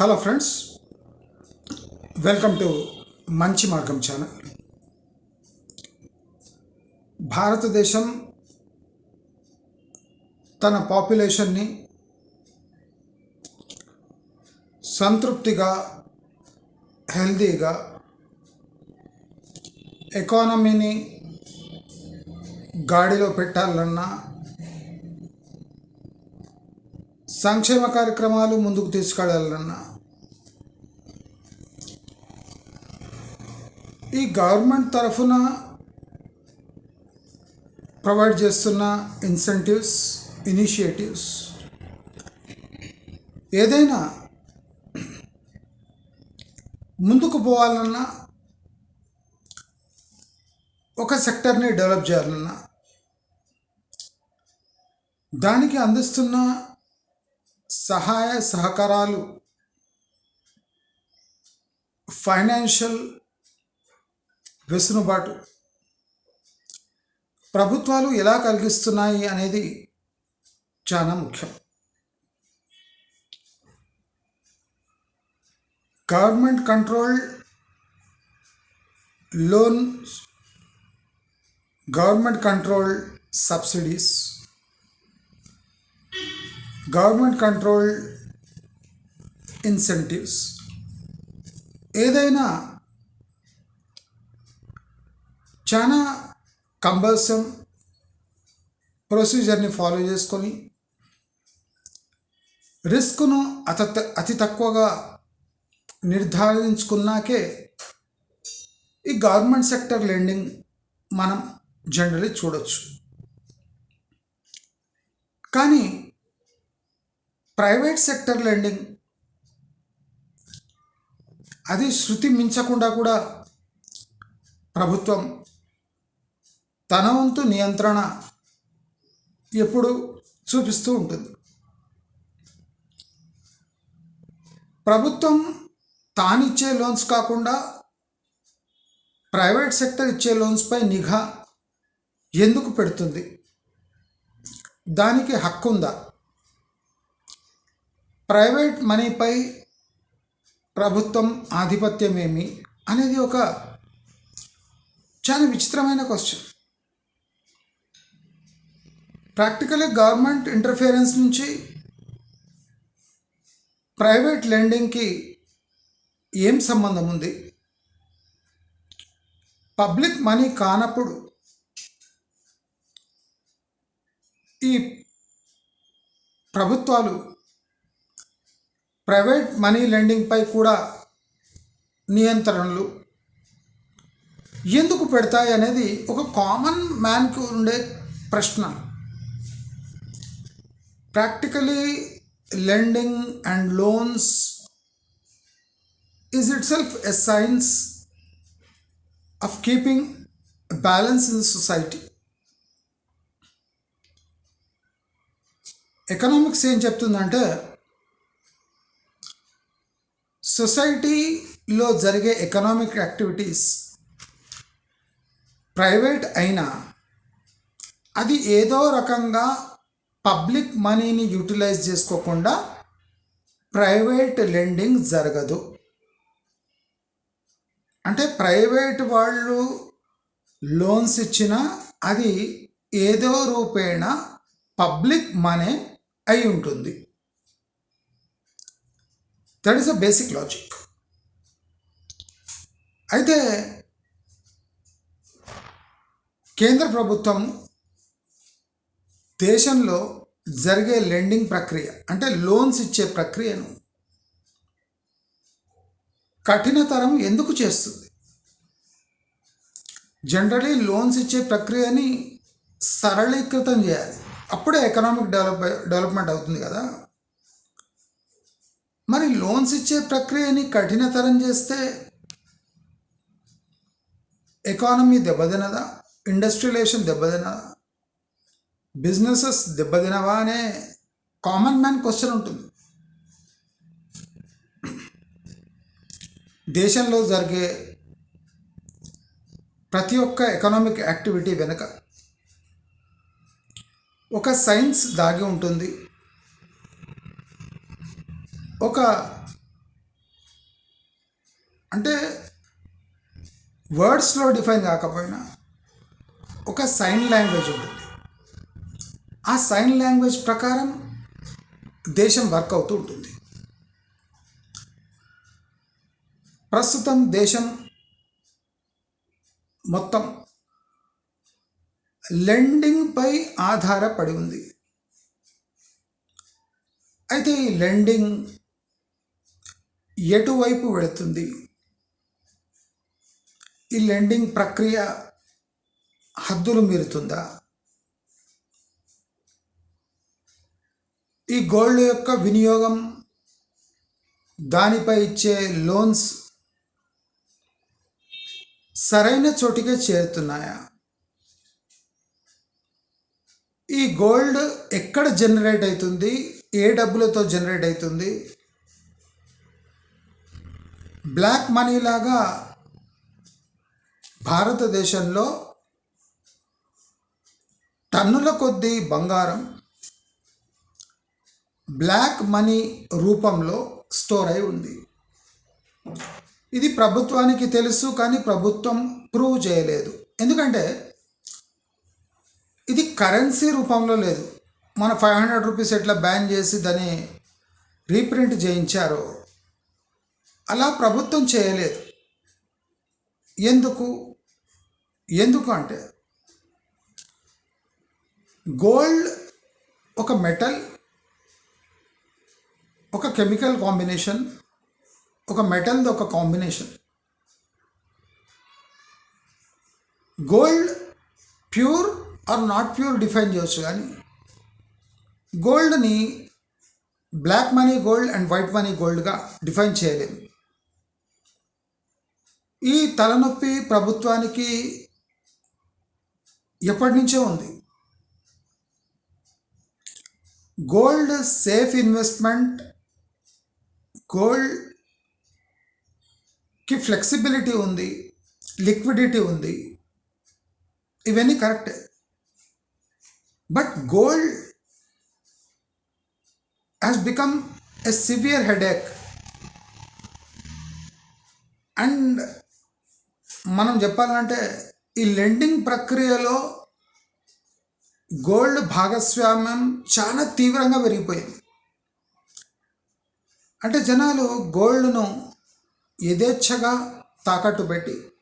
Hello friends welcome to Manchi Margam channel భారతదేశం తన పాపులేషన్ని సంతృప్తిగా హెల్దీగా ఎకానమీని గాడిలో పెట్టాలన్నా సంక్షేమ కార్యక్రమాలు ముందుకు తీసుకెళ్ళాలన్నా ఈ గవర్నమెంట్ తరఫున ప్రొవైడ్ చేస్తున్న ఇన్సెంటివ్స్ ఇనిషియేటివ్స్ ఏదైనా ముందుకు పోవాలన్నా ఒక సెక్టర్ని డెవలప్ చేయాలన్నా దానికి అందిస్తున్న సహాయ సహకారాలు ఫైనాన్షియల్ వెసులుబాటు. ప్రభుత్వాలు ఎలా కలిగిస్తున్నాయి అనేది చాలా ముఖ్యం. Government control loan government control subsidies. Government control incentives. ఏదైనా చాలా కంబల్సమ్ ప్రొసీజర్ని ఫాలో చేసుకొని రిస్క్ను అత అతి తక్కువగా నిర్ధారించుకున్నాకే ఈ గవర్నమెంట్ సెక్టర్ లెండింగ్ మనం జనరలీ చూడొచ్చు. కానీ ప్రైవేట్ సెక్టర్ లెండింగ్ అది శృతి మించకుండా కూడా ప్రభుత్వం తన వంతు నియంత్రణ ఎప్పుడు చూపిస్తూ ఉంటుంది. ప్రభుత్వం తానిచ్చే లోన్స్ కాకుండా ప్రైవేట్ సెక్టర్ ఇచ్చే లోన్స్పై నిఘా ఎందుకు పెడుతుంది? దానికి హక్కు ఉందా? ప్రైవేట్ మనీపై ప్రభుత్వం ఆధిపత్యం ఏమి అనేది ఒక చాలా విచిత్రమైన క్వశ్చన్. ప్రాక్టికలీ గవర్నమెంట్ ఇంటర్ఫియరెన్స్ నుంచి ప్రైవేట్ లెండింగ్కి ఏం సంబంధం ఉంది? పబ్లిక్ మనీ కానప్పుడు ఈ ప్రభుత్వాలు ప్రైవేట్ మనీ లెండింగ్పై కూడా నియంత్రణలు ఎందుకు పెడతాయి అనేది ఒక కామన్ మ్యాన్కి ఉండే ప్రశ్న. Practically lending and loans is itself a science of keeping balance in society economics ఏం చెప్తుందంటే సొసైటీలో జరిగే ఎకనామిక్ యాక్టివిటీస్ ప్రైవేట్ అయినా అది ఏదో రకంగా పబ్లిక్ మనీని యూటిలైజ్ చేసుకోకుండా ప్రైవేట్ లెండింగ్ జరగదు. అంటే ప్రైవేట్ వాళ్ళు లోన్స్ ఇచ్చినా అది ఏదో రూపేణ పబ్లిక్ మనీ అయి ఉంటుంది. That is a basic logic అయితే కేంద్ర ప్రభుత్వం దేశంలో జరిగే లెండింగ్ ప్రక్రియ అంటే లోన్స్ ఇచ్చే ప్రక్రియను కఠినతరం ఎందుకు చేస్తుంది? జనరలీ లోన్స్ ఇచ్చే ప్రక్రియని సరళీకృతం చేయాలి. అప్పుడే ఎకనామిక్ డెవలప్ డెవలప్మెంట్ అవుతుంది కదా. మరి లోన్స్ ఇచ్చే ప్రక్రియని కఠినతరం చేస్తే ఎకానమీ దెబ్బతినదా? ఇండస్ట్రియలేషన్ దెబ్బతినదా? బిజినెసెస్ దెబ్బతినవా అనే కామన్ మ్యాన్ క్వశ్చన్ ఉంటుంది. దేశంలో జరిగే ప్రతి ఒక్క ఎకనామిక్ యాక్టివిటీ వెనుక ఒక సైన్స్ దాగి ఉంటుంది. ఒక అంటే వర్డ్స్లో డిఫైన్ కాకపోయినా ఒక సైన్ లాంగ్వేజ్ ఉంటుంది. ఆ సైన్ లాంగ్వేజ్ ప్రకారం దేశం వర్క్ అవుతూ ఉంటుంది. ప్రస్తుతం దేశం మొత్తం లెండింగ్పై ఆధారపడి ఉంది. అయితే ఈ లెండింగ్ ఎటువైపు వెళుతుంది? ఈ లెండింగ్ ప్రక్రియ హద్దులు మీరుతుందా? ఈ గోల్డ్ యొక్క వినియోగం దానిపై ఇచ్చే లోన్స్ సరైన చోటికే చేరుతున్నాయా? ఈ గోల్డ్ ఎక్కడ జనరేట్ అవుతుంది? ఏ డబ్బులతో జనరేట్ అవుతుంది? బ్లాక్ మనీ లాగా భారతదేశంలో టన్నుల కొద్దీ బంగారం బ్లాక్ మనీ రూపంలో స్టోర్ అయి ఉంది. ఇది ప్రభుత్వానికి తెలుసు కానీ ప్రభుత్వం ప్రూవ్ చేయలేదు. ఎందుకంటే ఇది కరెన్సీ రూపంలో లేదు. మన ఫైవ్ హండ్రెడ్ రూపీస్ ఎట్లా బ్యాన్ చేసి దాన్ని రీప్రింట్ చేయించారో అలా ప్రభుత్వం చేయలేదు. ఎందుకు? ఎందుకు అంటే గోల్డ్ ఒక మెటల్ ఒక కెమికల్ కాంబినేషన్ ఒక మెటల్ది ఒక combination. Gold pure or not pure define చేయొచ్చు కానీ గోల్డ్ని black money gold and white money గోల్డ్గా define చేయలేము ఈ తలనొప్పి ప్రభుత్వానికి ఎప్పటి నుంచే ఉంది. గోల్డ్ సేఫ్ ఇన్వెస్ట్మెంట్ గోల్డ్కి ఫ్లెక్సిబిలిటీ ఉంది లిక్విడిటీ ఉంది ఇవన్నీ కరెక్టే. But gold has become a severe headache and మనం చెప్పాలంటే ఈ లెండింగ్ ప్రక్రియలో గోల్డ్ భాగస్వామ్యం చాలా తీవ్రంగా పెరిగిపోయింది. అంటే జనాలు గోల్డ్ను యథేచ్ఛగా తాకట్టు పెట్టి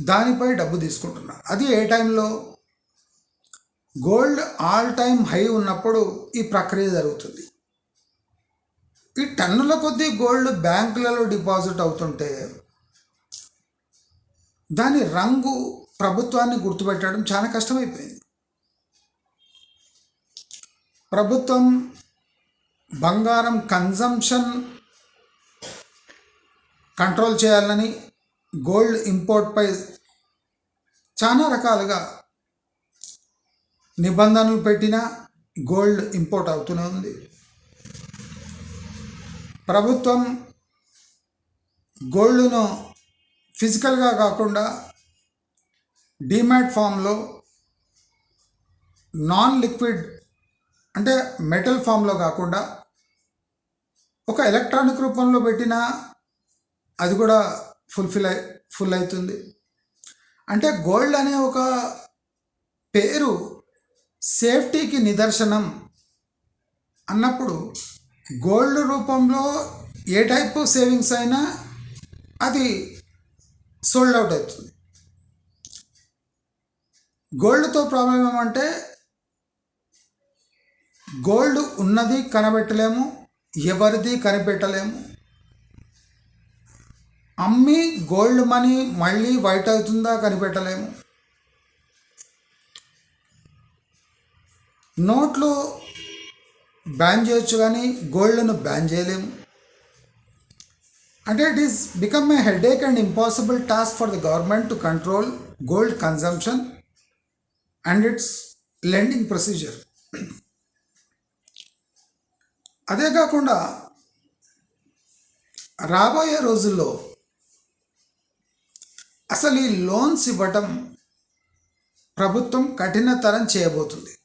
దానిపై డబ్బు తీసుకుంటున్నారు. అది ఏ టైంలో? గోల్డ్ ఆల్ టైమ్ హై ఉన్నప్పుడు ఈ ప్రక్రియ జరుగుతుంది. ఈ టన్నుల కొద్దీ గోల్డ్ బ్యాంకులలో డిపాజిట్ అవుతుంటే దాని రంగు ప్రభుత్వాన్ని గుర్తుపెట్టడం చాలా కష్టమైపోయింది. ప్రభుత్వం బంగారం కన్జంప్షన్ కంట్రోల్ చేయాలని గోల్డ్ ఇంపోర్ట్పై చాలా రకాలుగా నిబంధనలు పెట్టినా గోల్డ్ ఇంపోర్ట్ అవుతూనే ఉంది. ప్రభుత్వం గోల్డ్ను ఫిజికల్గా కాకుండా డిమాట్ ఫామ్లో నాన్ లిక్విడ్ అంటే మెటల్ ఫామ్లో కాకుండా ఒక ఎలక్ట్రానిక్ రూపంలో పెట్టినా అది కూడా ఫుల్ఫిల్ అయి ఫుల్ అవుతుంది. అంటే గోల్డ్ అనే ఒక పేరు సేఫ్టీకి నిదర్శనం అన్నప్పుడు గోల్డ్ రూపంలో ఏ టైప్ సేవింగ్స్ అయినా అది సోల్డ్ అవుట్ అవుతుంది. గోల్డ్తో ప్రాబ్లం ఏమంటే గోల్డ్ ఉన్నది కనిపెట్టలేము ఎవరిది కనిపెట్టలేము. అమ్మి గోల్డ్ మనీ మళ్ళీ వైట్ అవుతుందా కనిపెట్టలేము. నోట్లు బ్యాన్ చేయొచ్చు కానీ గోల్డ్ను బ్యాన్ చేయలేము. అంటే it is become a headache and impossible task for the government to control gold consumption and its lending procedure. అదే కాకుండా రాబోయే రోజుల్లో అసలు ఈ లోన్స్ ఇవ్వటం ప్రభుత్వం కఠినతరం చేయబోతుంది.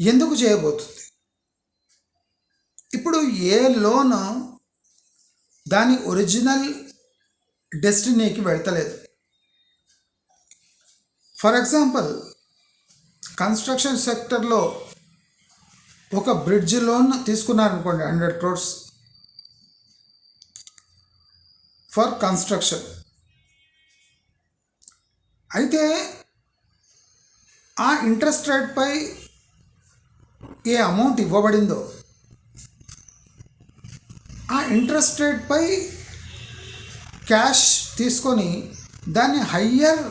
ఎందుకు చేయబోతుంది? ఇప్పుడు ఏ లోన్ దాని ఒరిజినల్ డెస్టినీకి వెళ్తలేదు. ఫర్ ఎగ్జాంపుల్ కన్స్ట్రక్షన్ సెక్టర్లో ఒక బ్రిడ్జ్ లోన్ తీసుకున్నారనుకోండి హండ్రెడ్ క్రోర్స్ ఫర్ కన్స్ట్రక్షన్ అయితే ఆ ఇంట్రెస్ట్ రేట్పై ఏ అమౌంట్ ఇవ్వబడిందో ఆ ఇంట్రెస్ట్ రేట్పై క్యాష్ తీసుకొని దాన్ని హయ్యర్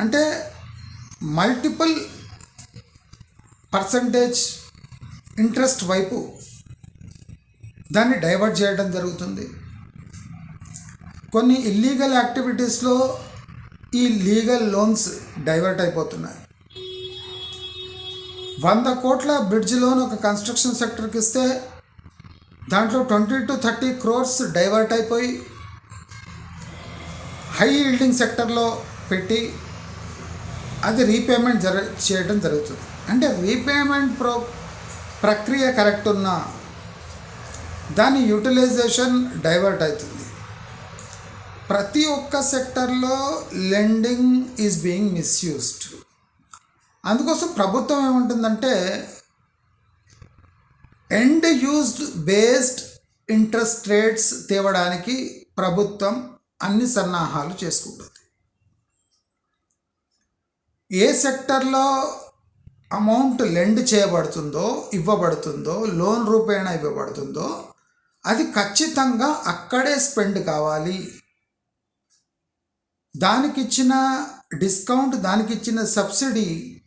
అంటే మల్టిపుల్ పర్సంటేజ్ ఇంట్రెస్ట్ వైపు దాన్ని డైవర్ట్ చేయడం జరుగుతుంది. కొన్ని ఇల్లీగల్ యాక్టివిటీస్లో ఈ లీగల్ లోన్స్ డైవర్ట్ అయిపోతున్నాయి. వంద కోట్ల బ్రిడ్జ్ లోన్ ఒక కన్స్ట్రక్షన్ సెక్టర్కి ఇస్తే దాంట్లో twenty to thirty crores divert అయిపోయి హై ఈల్డింగ్ సెక్టర్లో పెట్టి అది రీపేమెంట్ జర చేయడం జరుగుతుంది. అంటే రీపేమెంట్ ప్రో ప్రక్రియ కరెక్ట్ ఉన్నా దాని యూటిలైజేషన్ డైవర్ట్ అవుతుంది. ప్రతి ఒక్క సెక్టర్లో లెండింగ్ ఈజ్ బీయింగ్ మిస్యూస్డ్ అందుకోసం ప్రభుత్వం ఏముంటుందంటే end used based interest rates తేవడానికి ప్రభుత్వం అన్ని సన్నాహాలు చేసుకుంటుంది. ఏ సెక్టర్లో అమౌంట్ లెండ్ చేయబడుతుందో ఇవ్వబడుతుందో లోన్ రూపేణ ఇవ్వబడుతుందో అది ఖచ్చితంగా అక్కడే స్పెండ్ కావాలి. దానికి ఇచ్చిన డిస్కౌంట్ దానికి ఇచ్చిన సబ్సిడీ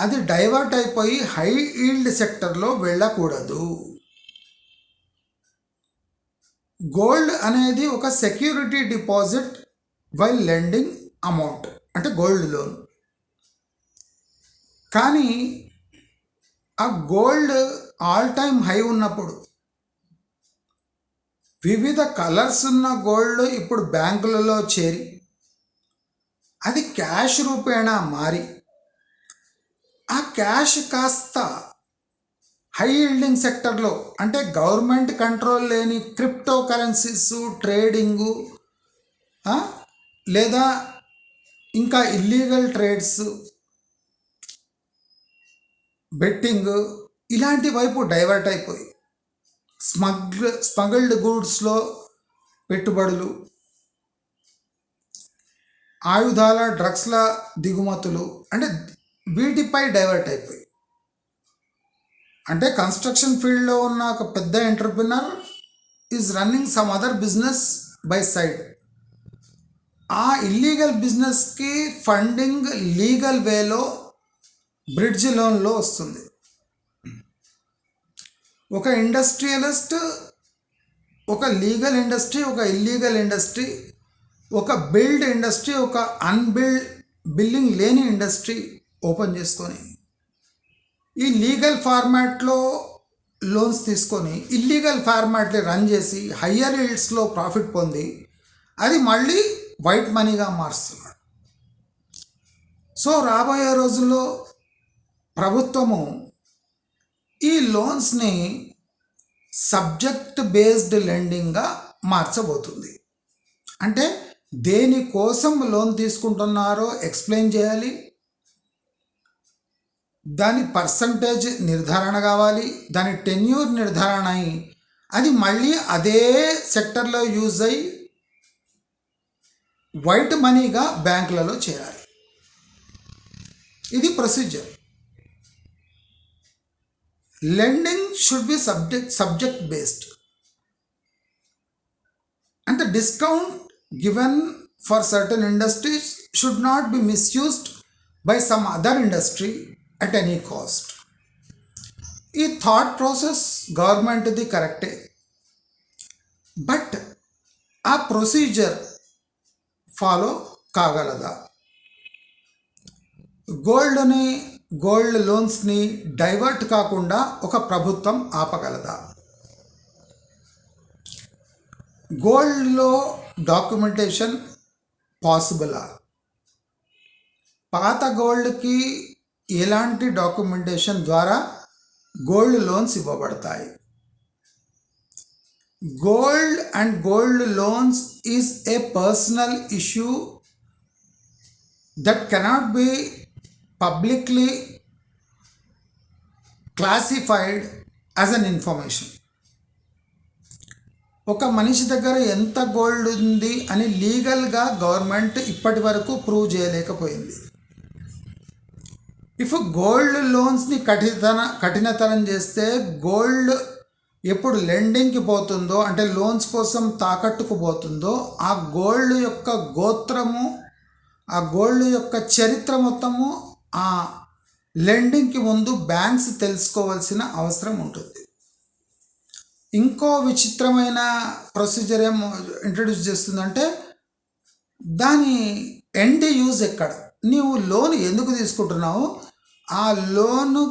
అది డైవర్ట్ అయిపోయి హై ఈల్డ్ సెక్టర్లో వెళ్ళకూడదు. గోల్డ్ అనేది ఒక security deposit while lending amount అంటే గోల్డ్ లోన్. కానీ ఆ గోల్డ్ ఆల్ టైమ్ హై ఉన్నప్పుడు వివిధ కలర్స్ ఉన్న గోల్డ్ ఇప్పుడు బ్యాంకులలో చేరి అది క్యాష్ రూపేణా మారి ఆ క్యాష్ కాస్త హై ఈల్డింగ్ సెక్టర్లో అంటే గవర్నమెంట్ కంట్రోల్ లేని క్రిప్టో కరెన్సీస్ ట్రేడింగు లేదా ఇంకా ఇల్లీగల్ ట్రేడ్స్ బెట్టింగ్ ఇలాంటి వైపు డైవర్ట్ అయిపోయి స్మగ్ల్ స్మగల్డ్ గూడ్స్లో పెట్టుబడులు ఆయుధాల డ్రగ్స్ల దిగుమతులు అంటే వీటిపై డైవర్ట్ అయిపోయి. అంటే కన్స్ట్రక్షన్ ఫీల్డ్లో ఉన్న ఒక పెద్ద entrepreneur is running some other business by side. ఆ ఇల్లీగల్ బిజినెస్కి ఫండింగ్ లీగల్ వేలో బ్రిడ్జ్ లోన్లో వస్తుంది. ఒక ఇండస్ట్రియలిస్ట్ ఒక లీగల్ ఇండస్ట్రీ ఒక ఇల్లీగల్ ఇండస్ట్రీ ఒక బిల్డ్ ఇండస్ట్రీ ఒక అన్బిల్డ్ బిల్డింగ్ లేని ఇండస్ట్రీ ఓపెన్ చేసుకొని ఈ లీగల్ ఫార్మాట్లో లోన్స్ తీసుకొని ఇల్లీగల్ ఫార్మాట్ని రన్ చేసి హయ్యర్ ఈల్డ్స్లో ప్రాఫిట్ పొంది అది మళ్ళీ వైట్ మనీగా మారుస్తున్నాడు. సో రాబోయే రోజుల్లో ప్రభుత్వము ఈ లోన్స్ని సబ్జెక్ట్ బేస్డ్ లెండింగ్గా మార్చబోతుంది. అంటే దేనికోసం లోన్ తీసుకుంటున్నారో ఎక్స్ప్లెయిన్ చేయాలి. దాని పర్సంటేజ్ నిర్ధారణ కావాలి. దాని టెన్యూర్ నిర్ధారణ అయి అది మళ్ళీ అదే సెక్టర్లో యూజ్ అయ్యి వైట్ మనీగా బ్యాంకులలో చేరాలి. ఇది procedure lending should be subject subject based and the discount given for certain industries should not be misused by some other industry at any cost ఈ థాట్ ప్రాసెస్ గవర్నమెంట్ది కరెక్టే బట్ ఆ ప్రొసీజర్ ఫాలో కాగలదా గోల్డ్ని గోల్డ్ లోన్స్ని divert కాకుండా ఒక ప్రభుత్వం ఆపగలదా? గోల్డ్లో డాక్యుమెంటేషన్ పాసిబులా? పాత గోల్డ్కి ఎలాంటి డాక్యుమెంటేషన్ ద్వారా గోల్డ్ లోన్స్ ఇవ్వబడతాయి? Gold and gold loans is a personal issue that cannot be publicly classified as an information. ఒక మనిషి దగ్గర ఎంత గోల్డ్ ఉంది అని లీగల్గా గవర్నమెంట్ ఇప్పటి వరకు ప్రూవ్ చేయలేకపోయింది. ఇఫ్ గోల్డ్ లోన్స్ని కఠినతన కఠినతరం చేస్తే గోల్డ్ ఎప్పుడు లెండింగ్కి పోతుందో అంటే లోన్స్ కోసం తాకట్టుకు పోతుందో ఆ గోల్డ్ యొక్క గోత్రము ఆ గోల్డ్ యొక్క చరిత్ర మొత్తము ఆ లెండింగ్కి ముందు బ్యాంక్స్ తెలుసుకోవాల్సిన అవసరం ఉంటుంది. ఇంకో విచిత్రమైన ప్రొసీజర్ ఏం ఇంట్రడ్యూస్ చేస్తుందంటే దాని ఎండ్ యూజ్ ఎక్కడ? నీవు లోన్ ఎందుకు తీసుకుంటున్నావు? ఆ లోను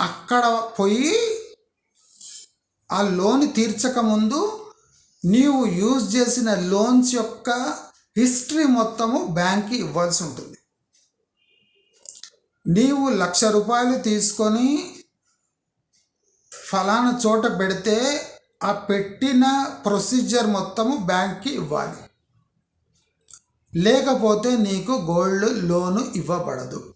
అక్కడ పోయి ఆ లోన్ తీర్చక ముందు నీవు యూజ్ చేసిన లోన్స్ యొక్క హిస్టరీ మొత్తము బ్యాంక్కి ఇవ్వాల్సి ఉంటుంది. నీవు లక్ష రూపాయలు తీసుకొని ఫలానా చోట పెడితే ఆ పెట్టిన ప్రొసీజర్ మొత్తము బ్యాంక్కి ఇవ్వాలి. లేకపోతే నీకు గోల్డ్ లోను ఇవ్వబడదు.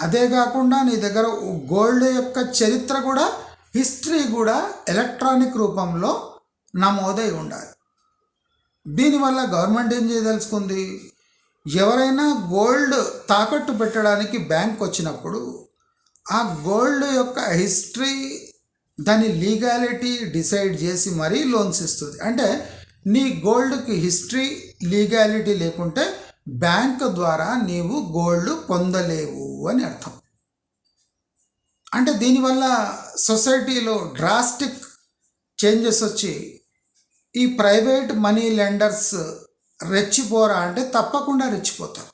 అదే కాకుండా నీ దగ్గర గోల్డ్ యొక్క చరిత్ర కూడా హిస్టరీ కూడా ఎలక్ట్రానిక్ రూపంలో నమోదై ఉండాలి. దీనివల్ల గవర్నమెంట్ ఏం చేయదలుచుకుంది? ఎవరైనా గోల్డ్ తాకట్టు పెట్టడానికి బ్యాంక్ వచ్చినప్పుడు ఆ గోల్డ్ యొక్క హిస్టరీ దాని లీగాలిటీ డిసైడ్ చేసి మరీ లోన్స్ ఇస్తుంది. అంటే నీ గోల్డ్కి హిస్టరీ లీగాలిటీ లేకుంటే బ్యాంక్ ద్వారా నీవు గోల్డ్ పొందలేవు అని అర్థం. అంటే దీనివల్ల సొసైటీలో డ్రాస్టిక్ చేంజెస్ వచ్చి ఈ ప్రైవేట్ మనీ లెండర్స్ రెచ్చిపోరా అంటే తప్పకుండా రెచ్చిపోతారు.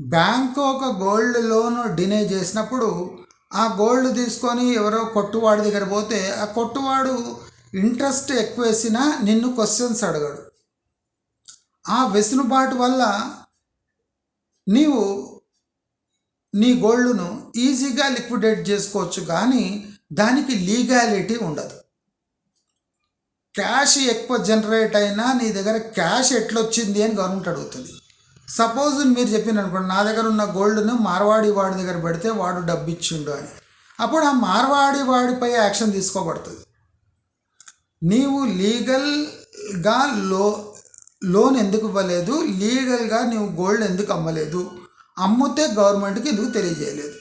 బ్యాంకు ఒక గోల్డ్ లోన్ డినే చేసినప్పుడు ఆ గోల్డ్ తీసుకొని ఎవరో కొట్టువాడి దగ్గర పోతే ఆ కొట్టువాడు ఇంట్రెస్ట్ ఎక్కువ వేసినా నిన్ను క్వశ్చన్స్ అడగడు. ఆ వెసులుబాటు వల్ల నీవు నీ గోల్డ్ను ఈజీగా లిక్విడేట్ చేసుకోవచ్చు కానీ దానికి లీగాలిటీ ఉండదు. క్యాష్ ఎక్కువ జనరేట్ అయినా నీ దగ్గర క్యాష్ ఎట్లొచ్చింది అని గవర్నమెంట్ అడుగుతుంది. సపోజ్ మీరు చెప్పింది అనుకోండి నా దగ్గర ఉన్న గోల్డ్ను మార్వాడి వాడి దగ్గర పెడితే వాడు డబ్బు ఇచ్చిండు అని. అప్పుడు ఆ మార్వాడి వాడిపై యాక్షన్ తీసుకోబడుతుంది. నీవు లీగల్గా లో లోన్ ఎందుకు ఇవ్వలేదు? లీగల్గా నీవు గోల్డ్ ఎందుకు అమ్మలేదు? అమ్మితే గవర్నమెంట్కి ఎందుకు తెలియజేయలేదు?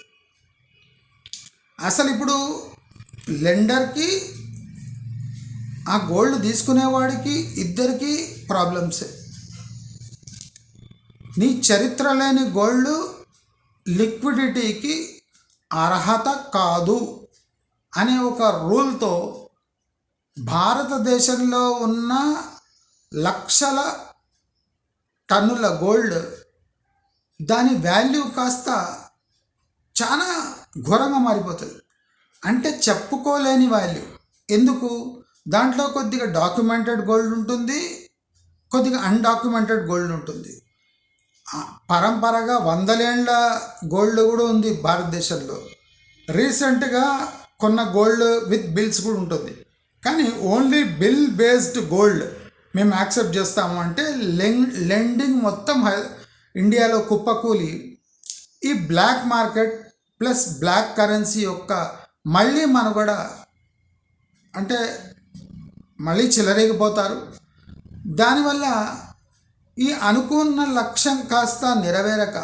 అసలు ఇప్పుడు లెండర్కి ఆ గోల్డ్ తీసుకునేవాడికి ఇద్దరికి ప్రాబ్లమ్సే. నీ చరిత్ర లేని గోల్డ్ లిక్విడిటీకి అర్హత కాదు అనే ఒక రూల్తో భారతదేశంలో ఉన్న లక్షల టన్నుల గోల్డ్ దాని వాల్యూ కాస్త చాలా ఘోరంగా మారిపోతుంది. అంటే చెప్పుకోలేని వాల్యూ. ఎందుకు? దాంట్లో కొద్దిగా డాక్యుమెంటెడ్ గోల్డ్ ఉంటుంది కొద్దిగా అన్డాక్యుమెంటెడ్ గోల్డ్ ఉంటుంది. పరంపరగా వందలేండ్ల గోల్డ్ కూడా ఉంది భారతదేశంలో. రీసెంట్గా కొన్న గోల్డ్ విత్ బిల్స్ కూడా ఉంటుంది. కానీ ఓన్లీ బిల్ బేస్డ్ గోల్డ్ మేము యాక్సెప్ట్ చేస్తాము అంటే లెంగ్ లెండింగ్ మొత్తం హై- ఇండియాలో కుప్పకూలి. ఈ black market plus black currency యొక్క మళ్ళీ మనుగడ అంటే మళ్ళీ చిలరేగిపోతారు దానివల్ల ఈ అనుకున్న లక్ష్యం కాస్త నెరవేరక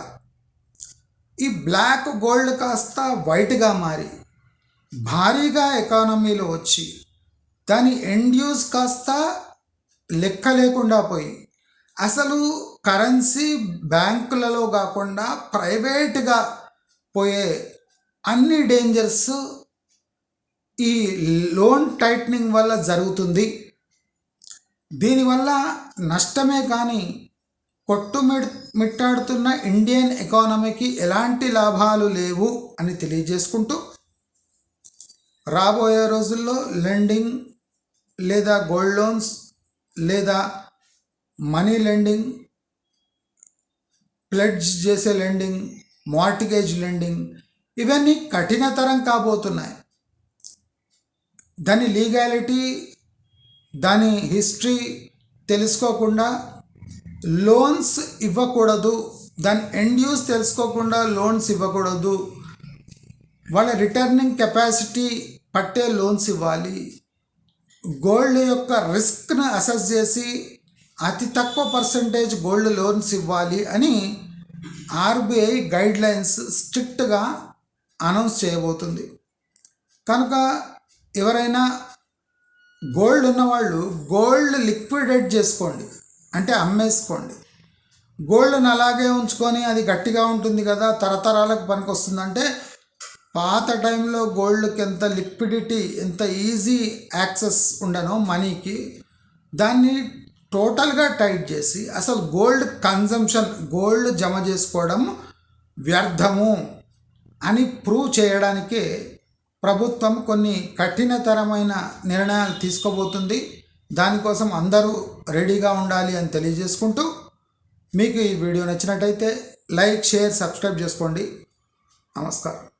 ఈ బ్లాక్ గోల్డ్ కాస్త వైట్గా మారి భారీగా ఎకానమీలో వచ్చి దాని ఎండ్ యూస్ కాస్త లెక్క లేకుండా పోయి అసలు కరెన్సీ బ్యాంకులలో కాకుండా ప్రైవేట్గా పోయే అన్ని డేంజర్స్ ఈ లోన్ టైట్నింగ్ వల్ల జరుగుతుంది. దీనివల్ల నష్టమే కానీ కొట్టుమిడ్ మిట్టాడుతున్న ఇండియన్ ఎకానమీకి ఎలాంటి లాభాలు లేవు అని తెలియజేసుకుంటూ రాబోయే రోజుల్లో లెండింగ్ లేదా గోల్డ్ లోన్స్ లేదా మనీ లెండింగ్ ప్లెడ్జ్ చేసే లెండింగ్ మార్టిగేజ్ లెండింగ్ ఇవన్నీ కఠినతరం కాబోతున్నాయి. దాని లీగాలిటీ దాని హిస్టరీ తెలుసుకోకుండా లోన్స్ ఇవ్వకూడదు దాని ఎండ్ యూస్ తెలుసుకోకుండా లోన్స్ ఇవ్వకూడదు. వాళ్ళ రిటర్నింగ్ కెపాసిటీ పట్టే లోన్స్ ఇవ్వాలి. గోల్డ్ యొక్క రిస్క్ను అసెస్ చేసి అతి తక్కువ పర్సంటేజ్ గోల్డ్ లోన్స్ ఇవ్వాలి అని ఆర్బీఐ గైడ్లైన్స్ స్ట్రిక్ట్గా అనౌన్స్ చేయబోతుంది. కనుక ఎవరైనా గోల్డ్ ఉన్నవాళ్ళు గోల్డ్ లిక్విడేట్ చేసుకోండి. అంటే అమ్మేసుకోండి. గోల్డ్ని అలాగే ఉంచుకొని అది గట్టిగా ఉంటుంది కదా తరతరాలకు పనికొస్తుందంటే పాత టైంలో గోల్డ్కి ఎంత లిక్విడిటీ ఎంత ఈజీ యాక్సెస్ ఉండనో మనీకి దాన్ని టోటల్గా టైట్ చేసి అసలు గోల్డ్ కన్జంప్షన్ గోల్డ్ జమ చేసుకోవడం వ్యర్థము అని ప్రూవ్ చేయడానికే ప్రభుత్వం కొన్ని కఠినతరమైన నిర్ణయాలు తీసుకోబోతుంది. దానికోసం అందరూ రెడీగా ఉండాలి అని తెలియజేసుకుంటూ మీకు ఈ వీడియో నచ్చినట్టయితే లైక్ షేర్ సబ్స్క్రైబ్ చేసుకోండి. నమస్కారం.